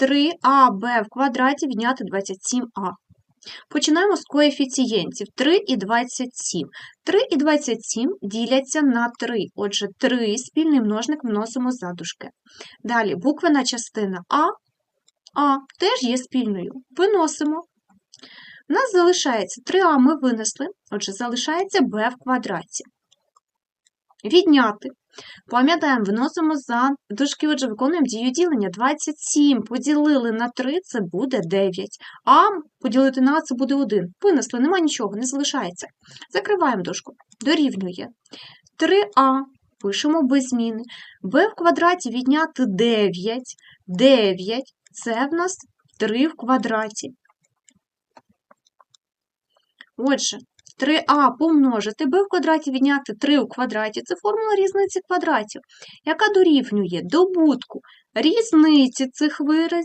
3аб в квадраті відняти 27а. Починаємо з коефіцієнтів 3 і 27. 3 і 27 діляться на 3. Отже, 3 спільний множник вносимо за дужки. Далі буквена частина А, А теж є спільною. Виносимо. У нас залишається 3а ми винесли, отже, залишається b в квадраті. Відняти. Пам'ятаємо, виносимо за дужки, отже, виконуємо дію ділення. 27 поділили на 3, це буде 9. А поділити на це буде 1. Винесли, нема нічого, не залишається. Закриваємо дужку. Дорівнює. 3а. Пишемо без зміни. b в квадраті відняти 9. 9 це в нас 3 в квадраті. Отже, 3а помножити b в квадраті відняти 3 у квадраті. Це формула різниці квадратів, яка дорівнює добутку різниці цих виразів